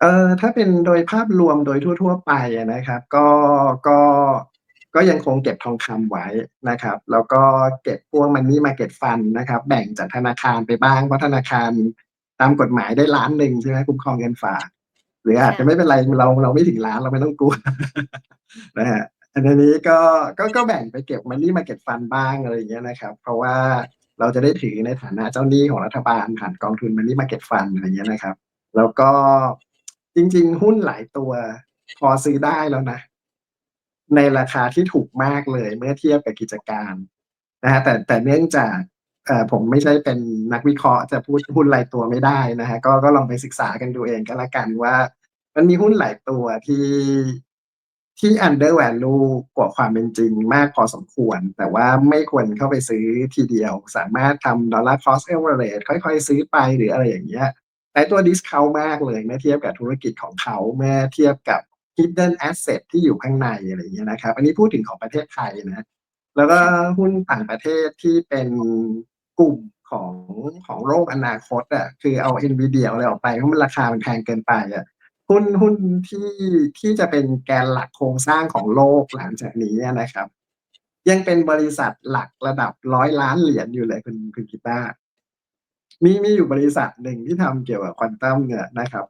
เอ่อ ถ้าเป็นโดยภาพรวมโดยทั่ว ๆ ไปอะนะครับ ก็ ก็ ก็ยังคงเก็บทองคำไว้นะครับ แล้วก็เก็บพวก Money Market Fund นะครับ แบ่งจากธนาคารไปบ้าง เพราะธนาคารตามกฎหมายได้ 1,000,000 ใช่ไหม คุ้มครองเงินฝาก หรืออาคจ่จะะไม่เป็นไร เรา เราไม่ถึง 1,000,000 เราไม่ต้องกลัว นะครับแต่ทีนี้ก็ ก็ ก็แบ่งไปเก็บ Money Market Fund บ้าง อะไรอย่างเงี้ยนะครับ เพราะว่าเราจะได้ถือในฐานะเจ้าหนี้ของรัฐบาลผ่านกองทุน Money Market Fund อะไรอย่างเงี้ยนะครับ แล้วก็ จริง ๆ หุ้นหลายตัวพอซื้อได้แล้วนะ ในราคาที่ถูกมากเลยเมื่อเทียบกับกิจการนะครับแต่แต่เนื่องจากเอ่อผมไม่ใช่เป็นนักวิเคราะห์จะพูดหุ้นรายตัวไม่ได้นะครับก็ก็ลองไปศึกษากันดูเองก็แล้วกันว่า มันมีหุ้นหลายตัวที่ที่ under value กว่าความเป็นจริงมากพอสมควร แต่ว่าไม่ควรเข้าไปซื้อทีเดียว สามารถทำ Dollar Cost Average ค่อยๆ ซื้อไปหรืออะไรอย่างเงี้ย หลายตัวดิสเคานต์มากเลยเมื่อเทียบกับธุรกิจของเขาเมื่อเทียบกับ Hidden Asset ที่อยู่ข้างในอะไรอย่างเงี้ยนะครับ อันนี้พูดถึงของประเทศไทยนะ แล้วก็หุ้นต่างประเทศที่เป็นกลุ่มของของโลกอนาคตอะคือเอา NVIDIA เอาอะไรออกไปเพราะมันราคามันแพงเกินไปอะหุ้นหุ้นที่ที่จะเป็นแกนหลักโครงสร้างของโลกหลังจากนี้นะครับ ยังเป็นบริษัทหลักระดับ $100,000,000,000 อยู่เลยคุณคุณกีตาร์ มีมีอยู่บริษัทหนึ่งที่ทำเกี่ยวกับควอนตัมเนี่ยนะครับ